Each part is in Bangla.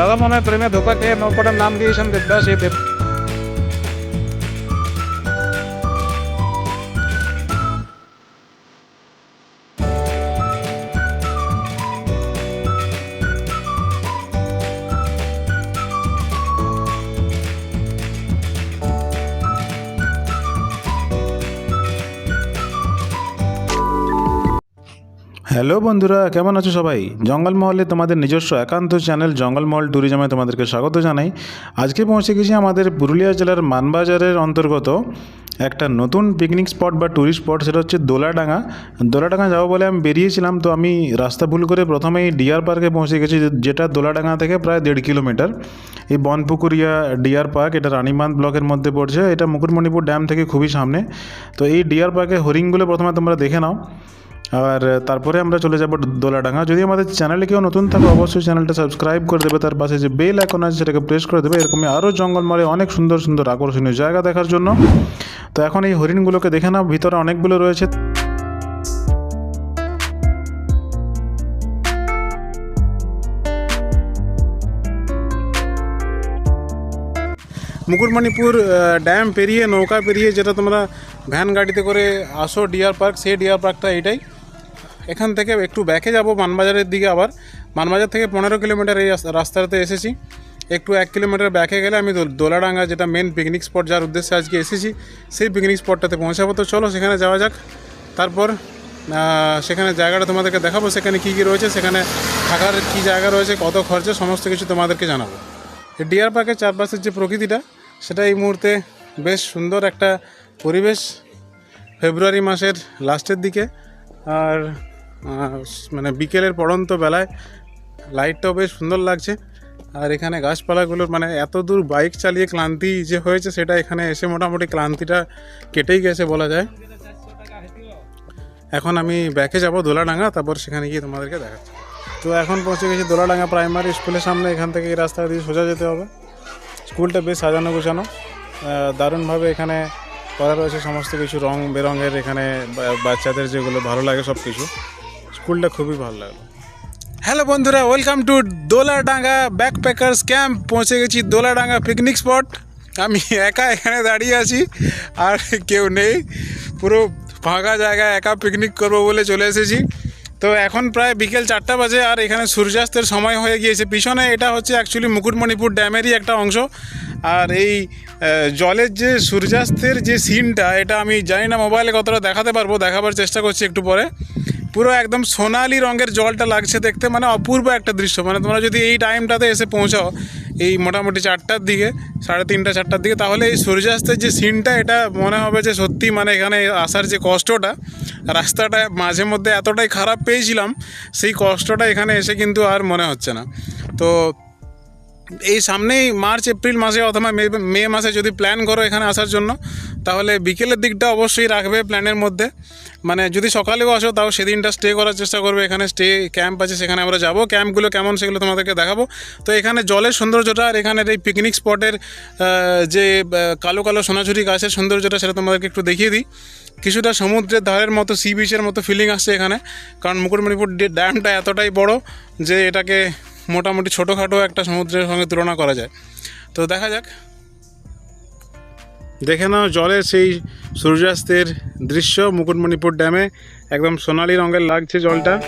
দাদা মনে হয় প্রেমে ধোকা খেয়ে নৌকাটার নাম দিয়েছেন দেবদাস এই দেব হ্যালো বন্ধুরা, কেমন আছো সবাই? জঙ্গলমহলে তোমাদের নিজস্ব একান্ত চ্যানেল জঙ্গলমহল ট্যুরিজমে তোমাদেরকে স্বাগত জানাই। আজকে পৌঁছে গেছি আমাদের পুরুলিয়া জেলার মানবাজারের অন্তর্গত একটা নতুন পিকনিক স্পট বা ট্যুরিস্ট স্পট সেটা হচ্ছে দোলাডাঙ্গা। দোলাডাঙ্গা যাব বলে আমি বেরিয়েছিলাম, তো আমি রাস্তা ভুল করে প্রথমেই ডিয়ার পার্কে পৌঁছে গেছি, যেটা দোলাডাঙ্গা থেকে প্রায় দেড় কিলোমিটার। এই বনপুকুরিয়া ডিয়ার পার্ক, এটা রানীবাঁধ ব্লকের মধ্যে পড়ছে, এটা মুকুটমণিপুর ড্যাম থেকে খুবই সামনে। তো এই ডিয়ার পার্কে হরিণগুলো প্রথমে তোমরা দেখে নাও। আর তারপরে আমরা চলে যাব দোলাডাঙ্গা। যদি আমাদের চ্যানেলে কেউ নতুন থাকে, অবশ্যই চ্যানেলটা সাবস্ক্রাইব করে দেবে। তার পাশে যে বেল আইকন আছে, সেটাকে প্রেস করে দেবে। এরকমই আরও জঙ্গলমলে অনেক সুন্দর সুন্দর আকর্ষণীয় জায়গা দেখার জন্য। তো এখন এই হরিণগুলোকে দেখে নাও, ভিতরে অনেকগুলো রয়েছে। মুকুটমণিপুর ড্যাম পেরিয়ে, নৌকা পেরিয়ে, যেটা তোমরা ভ্যান গাড়িতে করে আসো, ডিয়ার পার্ক, সেই ডিয়ার পার্কটা এইটাই এখান থেকে একটু ব্যাকে যাব, মানবাজারের দিকে আবার। মানবাজার থেকে পনেরো কিলোমিটার এই রাস- রাস্তাতে এসেছি। একটু এক কিলোমিটার ব্যাকে গেলে আমি দোল- দোলাডাঙ্গা, যেটা মেন পিকনিক স্পট যার উদ্দেশ্যে আজকে এসেছি, সেই পিকনিক স্পটটাতে পৌঁছাবো। তো চলো, সেখানে যাওয়া যাক। তারপর সেখানে জায়গাটা তোমাদেরকে দেখাবো, সেখানে কী কী রয়েছে, সেখানে থাকার কী জায়গা রয়েছে, কত খরচা, সমস্ত কিছু তোমাদেরকে জানাব। ডিয়ার পার্কের চারপাশের যে প্রকৃতিটা, সেটা এই মুহূর্তে বেশ সুন্দর একটা পরিবেশ। ফেব্রুয়ারি মাসের লাস্টের দিকে। আর মানে বিকেলের পড়ন্ত বেলায় লাইটটাও বেশ সুন্দর লাগছে। আর এখানে গাছপালাগুলোর মানে এত দূর বাইক চালিয়ে ক্লান্তি যে হয়েছে সেটা এখানে এসে মোটামুটি ক্লান্তিটা কেটেই গেছে বলা যায়। এখন আমি ব্যাকে যাব দোলাডাঙ্গা, তারপর সেখানে গিয়ে তোমাদেরকে দেখাচ্ছি। তো এখন পৌঁছে গেছি দোলাডাঙ্গা প্রাইমারি স্কুলের সামনে, এখান থেকে এই রাস্তা দিয়ে সোজা যেতে হবে। স্কুলটা বেশ সাজানো গোছানো দারুণভাবে এখানে করা রয়েছে সমস্ত কিছু রং বেরঙের এখানে বাচ্চাদের যেগুলো ভালো লাগে সব কিছু স্কুলটা খুবই ভালো লাগল। হ্যালো বন্ধুরা welcome to Doladanga backpackers camp পৌঁছে গেছি দোলাডাঙ্গা পিকনিক স্পট আমি একা এখানে দাঁড়িয়ে আছি, আর কেউ নেই। পুরো ফাঁকা জায়গায় একা পিকনিক করব বলে চলে এসেছি। তো এখন প্রায় বিকেল চারটা বাজে, আর এখানে সূর্যাস্তের সময় হয়ে গিয়েছে। পিছনে এটা হচ্ছে অ্যাকচুয়ালি মুকুটমণিপুর ড্যামেরই একটা অংশ। আর এই জলের যে সূর্যাস্তের যে সিনটা এটা আমি জানি না মোবাইলে কতটা দেখাতে পারব, দেখাবার চেষ্টা করছি একটু পরে। পুরো একদম সোনালি রঙের জলটা লাগছে দেখতে মানে অপূর্ব একটা দৃশ্য। মানে তোমরা যদি এই টাইমটাতে এসে পৌঁছাও, এই মোটামুটি চারটার দিকে, সাড়ে তিনটা, চারটার দিকে, তাহলে এই সূর্যাস্তের যে সিনটা এটা মনে হবে যে সত্যি মানে এখানে আসার যে কষ্টটা, রাস্তাটা মাঝে মধ্যে এতটাই খারাপ পেয়েছিলাম, সেই কষ্টটা এখানে এসে কিন্তু আর মনে হচ্ছে না। তো এই সামনেই মার্চ, এপ্রিল মাসে অথবা মে মাসে যদি প্ল্যান করো এখানে আসার জন্য, তাহলে বিকেলের দিকটা অবশ্যই রাখবে প্ল্যানের মধ্যে। মানে যদি সকালেও আসো, তাও সেদিনটা স্টে করার চেষ্টা করবে। এখানে স্টে ক্যাম্প আছে, সেখানে আমরা যাব। ক্যাম্পগুলো কেমন সেগুলো তোমাদেরকে দেখাবো। তো এখানে জলের সৌন্দর্যটা আর এখানের এই পিকনিক স্পটের যে কালো কালো সোনাঝুরি গাছের সৌন্দর্যটা সেটা তোমাদেরকে একটু দেখিয়ে দিই। কিছুটা সমুদ্রের ধারের মতো সি বিচের মতো ফিলিং আসছে এখানে। কারণ মুকুটমণিপুর ড্যামটা এতটাই বড় যে এটাকে মোটামুটি ছোটোখাটো একটা সমুদ্রের সঙ্গে তুলনা করা যায়। তো দেখা যাক। দেখে নাও জলের সেই সূর্যাস্তের দৃশ্য মুকুটমণিপুর ড্যামে একদম সোনালি রঙের লাগছে জলটা।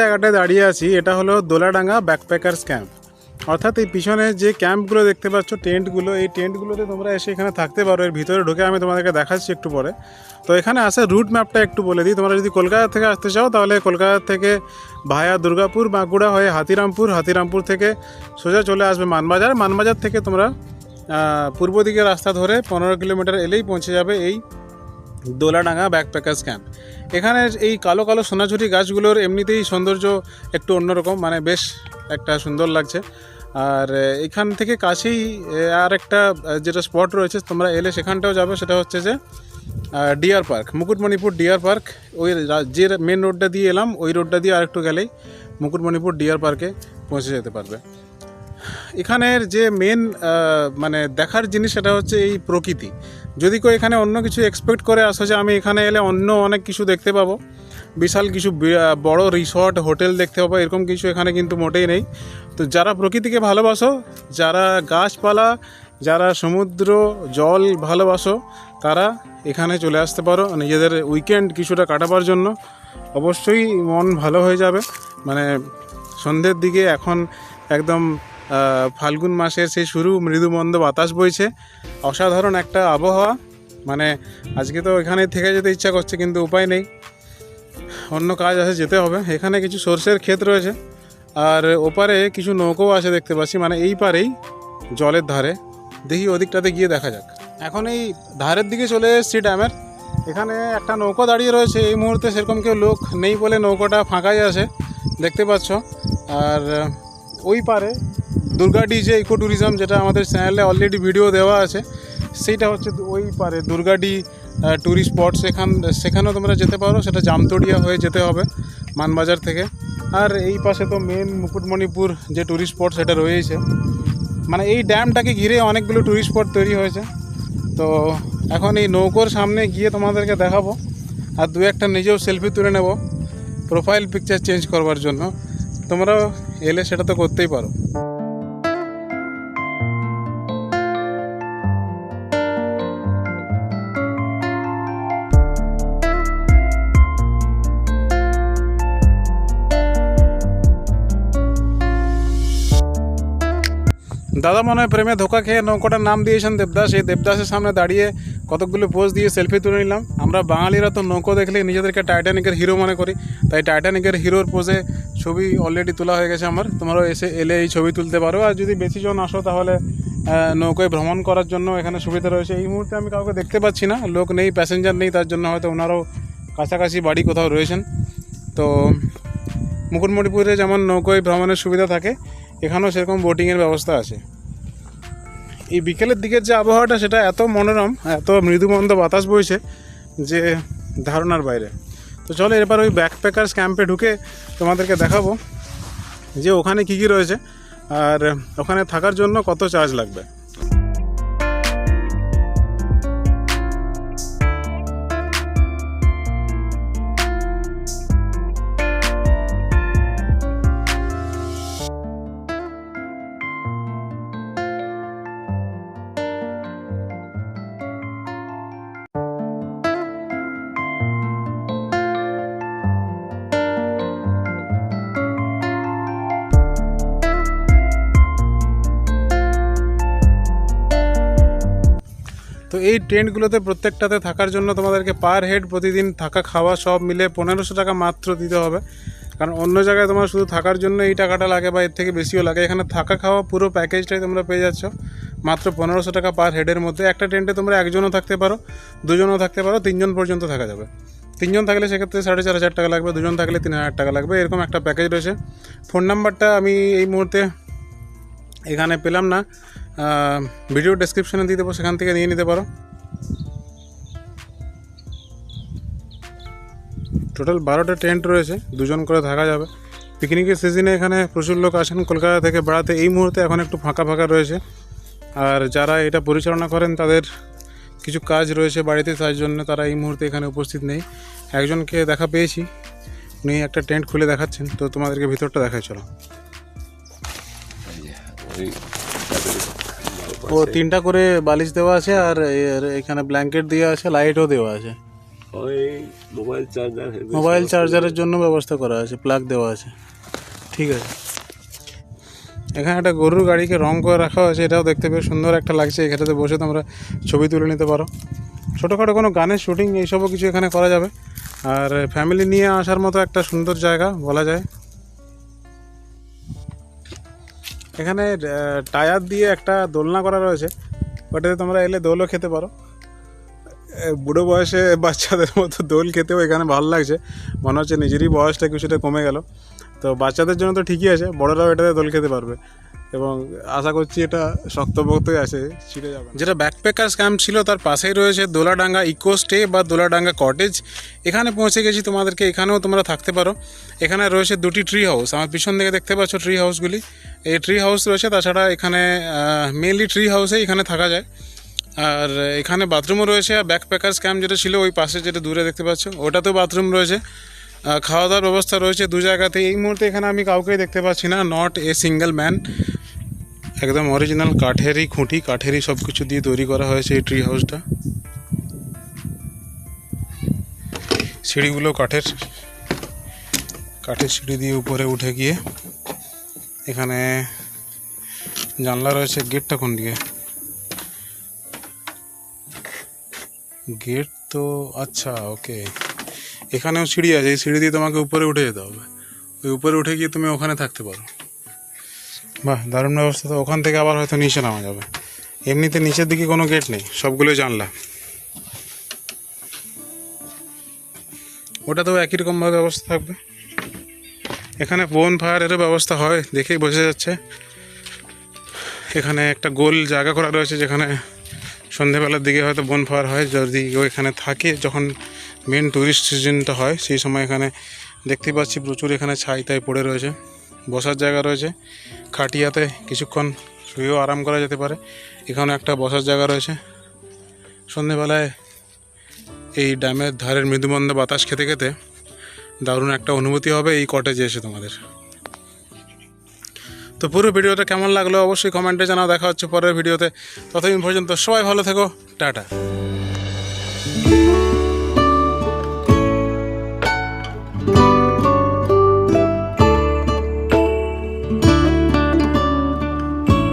জায়গাটায় দাঁড়িয়ে আছি, এটা হলো দোলাডাঙ্গা ব্যাকপ্যাকার্স ক্যাম্প অর্থাৎ এই পিছনে যে ক্যাম্পগুলো দেখতে পাচ্ছ টেন্টগুলো এই টেন্টগুলোতে তোমরা এসে এখানে থাকতে পারো, এর ভিতরে ঢুকে আমি তোমাদেরকে দেখাচ্ছি একটু পরে। তো এখানে আসার রুট ম্যাপটা একটু বলে দিই, তোমরা যদি কলকাতা থেকে আসতে চাও, তাহলে কলকাতা থেকে ভায়া দুর্গাপুর, বাঁকুড়া হয়ে হাতিরামপুর হাতিরামপুর থেকে সোজা চলে আসবে মানবাজার। মানবাজার থেকে তোমরা পূর্ব দিকে রাস্তা ধরে পনেরো কিলোমিটার এলেই পৌঁছে যাবে এই দোলাডাঙ্গা ব্যাকপ্যাকার্স ক্যাম্প এখানে এই কালো কালো সোনাঝুরি গাছগুলোর এমনিতেই সৌন্দর্য একটু অন্যরকম মানে বেশ একটা সুন্দর লাগছে। আর এখান থেকে কাছেই আর একটা যেটা স্পট রয়েছে, তোমরা এলে সেখানটাও যাবে, সেটা হচ্ছে যে deer park Mukutmanipur deer park ওই যে মেন রোডটা দিয়ে এলাম, ওই রোডটা দিয়ে আরেকটু গেলেই মুকুটমণিপুর ডিয়ার পার্কে পৌঁছে যেতে পারবে। এখানের যে মেন মানে দেখার জিনিস সেটা হচ্ছে এই প্রকৃতি। যদি কেউ এখানে অন্য কিছু এক্সপেক্ট করে আসো যে আমি এখানে এলে অন্য অনেক কিছু দেখতে পাবো। বিশাল কিছু বড় রিসর্ট হোটেল দেখতে পাবো, এরকম কিছু এখানে কিন্তু মোটেই নেই। তো যারা প্রকৃতিকে ভালোবাসো, যারা গাছপালা, যারা সমুদ্র, জল ভালোবাসো, তারা এখানে চলে আসতে পারো নিজেদের উইকেন্ড কিছুটা কাটাবার জন্য। অবশ্যই মন ভালো হয়ে যাবে। মানে সন্ধ্যের দিকে এখন একদম ফাল্গুন মাসের সেই শুরু মৃদুমন্দ বাতাস বইছে। অসাধারণ একটা আবহাওয়া। মানে আজকে তো এখানে থেকে যেতে ইচ্ছা করছে, কিন্তু উপায় নেই। অন্য কাজ আছে, যেতে হবে। এখানে কিছু সর্ষের ক্ষেত রয়েছে। আর ওপারে কিছু নৌকো আছে দেখতে পাচ্ছি। মানে এই পারেই জলের ধারে। দেখি ওদিকটাতে গিয়ে দেখা যাক। এখন এই ধারের দিকে চলে এসেছি ড্যামের। এখানে একটা নৌকো দাঁড়িয়ে রয়েছে। এই মুহূর্তে সেরকম কেউ লোক নেই বলে নৌকোটা ফাঁকাই আছে, দেখতে পাচ্ছ। আর ওই পারে দুর্গাডি যে ইকো ট্যুরিজম যেটা আমাদের চ্যানেলে অলরেডি ভিডিও দেওয়া আছে, সেইটা হচ্ছে ওই পারে দুর্গাডি ট্যুরিস্ট স্পট সেখান সেখানেও তোমরা যেতে পারো, সেটা জামতড়িয়া হয়ে যেতে হবে মানবাজার থেকে। আর এই পাশে তো মেন মুকুটমণিপুর যে ট্যুরিস্ট স্পট সেটা রয়েছে মানে এই ড্যামটাকে ঘিরে অনেকগুলো ট্যুরিস্ট স্পট তৈরি হয়েছে। তো এখন এই নৌকোর সামনে গিয়ে তোমাদেরকে দেখাবো। আর দু একটা নিজেও সেলফি তুলে নেব প্রোফাইল পিকচার চেঞ্জ করবার জন্য। তোমরাও এলে সেটা তো করতেই পারো। দাদা মনে হয় প্রেমে ধোকা খেয়ে নৌকোটার নাম দিয়েছেন দেবদাস। এই দেবদাসের সামনে দাঁড়িয়ে কতকগুলো পোজ দিয়ে সেলফি তুলে নিলাম। আমরা বাঙালিরা তো নৌকো দেখলে নিজেদেরকে টাইটানিকের হিরো মনে করি। তাই টাইটানিকের হিরোর পোজে ছবি অলরেডি তোলা হয়ে গেছে আমার। তোমরাও এসে এলে এই ছবি তুলতে পারো। আর যদি বেশি জন আসো তাহলে নৌকোয় ভ্রমণ করার জন্য এখানে সুবিধা রয়েছে। এই মুহূর্তে আমি কাউকে দেখতে পাচ্ছি না। লোক নেই প্যাসেঞ্জার নেই, তার জন্য হয়তো ওনারাও কাছাকাছি বাড়ি কোথাও রয়েছেন। তো মুকুটমণিপুরে যেমন নৌকোয় ভ্রমণের সুবিধা থাকে এখানেও সেরকম বোটিংয়ের ব্যবস্থা আছে। এই বিকেলের দিকের যে আবহাওয়াটা, সেটা এত মনোরম, এত মৃদুমন্দ বাতাস বইছে যে ধারণার বাইরে। তো চলো এরপর ওই ব্যাকপ্যাকার্স ক্যাম্পে ঢুকে তোমাদেরকে দেখাবো যে ওখানে কী কী রয়েছে, আর ওখানে থাকার জন্য কত চার্জ লাগবে। এই টেন্টগুলোতে প্রত্যেকটাতে থাকার জন্য তোমাদেরকে পার হেড প্রতিদিন থাকা খাওয়া সব মিলে পনেরোশো টাকা মাত্র দিতে হবে। কারণ অন্য জায়গায় তোমার শুধু থাকার জন্য এই টাকাটা লাগে বা এর থেকে বেশিও লাগে। এখানে থাকা খাওয়া পুরো প্যাকেজটাই তোমরা পেয়ে যাচ্ছ। মাত্র পনেরোশো টাকা পার হেডের মধ্যে। একটা টেন্টে তোমরা একজনও থাকতে পারো, দুজনও থাকতে পারো, তিনজন পর্যন্ত থাকা যাবে। তিনজন থাকলে সেক্ষেত্রে সাড়ে চার হাজার টাকা লাগবে, দুজন থাকলে তিন হাজার টাকা লাগবে। এরকম একটা প্যাকেজ রয়েছে। ফোন নাম্বারটা আমি এই মুহূর্তে এখানে পেলাম না। ভিডিও ডেসক্রিপশনে দিয়ে দেবো, সেখান থেকে নিয়ে নিতে পারো। টোটাল বারোটা টেন্ট রয়েছে, দুজন করে থাকা যাবে। পিকনিকের সিজনে এখানে প্রচুর লোক আসেন, কলকাতা থেকে বেড়াতে। এই মুহূর্তে এখন একটু ফাঁকা ফাঁকা রয়েছে। আর যারা এটা পরিচালনা করেন, তাদের কিছু কাজ রয়েছে বাড়িতে, তার জন্য তারা এই মুহূর্তে এখানে উপস্থিত নেই। একজনকে দেখা পেয়েছি, উনি একটা টেন্ট খুলে দেখাচ্ছেন। তো তোমাদেরকে ভিতরটা দেখাই, চলো। ওই ও তিনটা করে বালিশ দেওয়া আছে আর এখানে ব্ল্যাঙ্কেট দেওয়া আছে লাইটও দেওয়া আছে। ওই মোবাইল চার্জার মোবাইল চার্জারের জন্য ব্যবস্থা করা আছে প্লাগ দেওয়া আছে। ঠিক আছে। এখানে একটা গরুর গাড়িকে রং করে রাখা হয়েছে এটাও দেখতে বেশ সুন্দর একটা লাগছে। এখানেতে বসে তোমরা ছবি তুলে নিতে পারো। ছোটোখাটো কোনো গানের শুটিং এইসবও কিছু এখানে করা যাবে। আর ফ্যামিলি নিয়ে আসার মতো একটা সুন্দর জায়গা বলা যায়। এখানে টায়ার দিয়ে একটা দোলনা করা রয়েছে। ওটাতে তোমরা এলে দোলও খেতে পারো। বুড়ো বয়সে বাচ্চাদের মতো দোল খেতেও এখানে ভালো লাগছে। মনে হচ্ছে নিজেরই বয়সটা কিছুটা কমে গেল। তো বাচ্চাদের জন্য তো ঠিকই আছে, বড়রাও এটাতে দোল খেতে পারবে। এবং আশা করছি এটা শক্তপোক্তই আছে, ছিঁড়ে যাবে যেটা ব্যাকপ্যাকার্স ক্যাম্প ছিল, তার পাশেই রয়েছে দোলাডাঙ্গা ইকো স্টে বা দোলাডাঙ্গা কটেজ এখানে পৌঁছে গেছি তোমাদেরকে, এখানেও তোমরা থাকতে পারো। এখানে রয়েছে দুটি ট্রি হাউস আমার পিছন দিকে দেখতে পাচ্ছ ট্রি হাউসগুলি এই ট্রি হাউস রয়েছে, তাছাড়া এখানে মেনলি ট্রি হাউসে এখানে থাকা যায়। আর এখানে বাথরুমও রয়েছে, আর ব্যাকপ্যাকার্স ক্যাম্প যেটা ছিল, ওই পাশে যেটা দূরে দেখতে পাচ্ছ, ওটাতেও বাথরুম রয়েছে। খাওয়া দাওয়ার ব্যবস্থা রয়েছে দু জায়গাতে এই মুহূর্তে এখানে আমি কাউকেই দেখতে পাচ্ছি না নট এ সিঙ্গেল ম্যান একদম অরিজিনাল কাঠেরই খুঁটি, কাঠেরই সব কিছু দিয়ে তৈরি করা হয়েছে এই ট্রি হাউসটা সিঁড়িগুলো কাঠের কাঠের সিঁড়ি দিয়ে উপরে উঠে গিয়ে এখানে জানলা রয়েছে, গেটটা কোন দিকে? গেট তো আচ্ছা ওকে এখানেও সিঁড়ি আছে, এই সিঁড়ি দিয়ে তোমাকে উপরে উঠে যেতে হবে। ওই উপরে উঠে গিয়ে তুমি ওখানে থাকতে পারো। বাহ, দারুণ ব্যবস্থা তো। ওখান থেকে আবার হয়তো নিচে নামা যাবে। এমনিতে নিচের দিকে কোনো গেট নেই, সবগুলো জানলা। ওটাতেও একই রকমভাবে ব্যবস্থা থাকবে। এখানে বোন ফায়ারেরও ব্যবস্থা হয়, দেখেই বোঝা যাচ্ছে। এখানে একটা গোল জায়গা করা রয়েছে, যেখানে সন্ধেবেলার দিকে হয়তো বোন ফায়ার হয়। যদি কেউ এখানে থাকে, যখন মেন ট্যুরিস্ট সিজনটা হয়, সেই সময় এখানে দেখতে পাচ্ছি প্রচুর এখানে ছাই তাই পড়ে রয়েছে। বসার জায়গা রয়েছে। খাটিয়াতে কিছুক্ষণ শুয়েও আরাম করা যেতে পারে। এখানে একটা বসার জায়গা রয়েছে। সন্ধেবেলায় এই ড্যামের ধারের মৃদুমন্দ বাতাস খেতে খেতে দারুণ একটা অনুভূতি হবে এই কটেজে এসে তোমাদের। তো পুরো ভিডিওটা কেমন লাগল অবশ্যই কমেন্টে জানাও। দেখা হচ্ছে পরের ভিডিওতে। ততদিন পর্যন্ত সবাই ভালো থেকো। টাটা।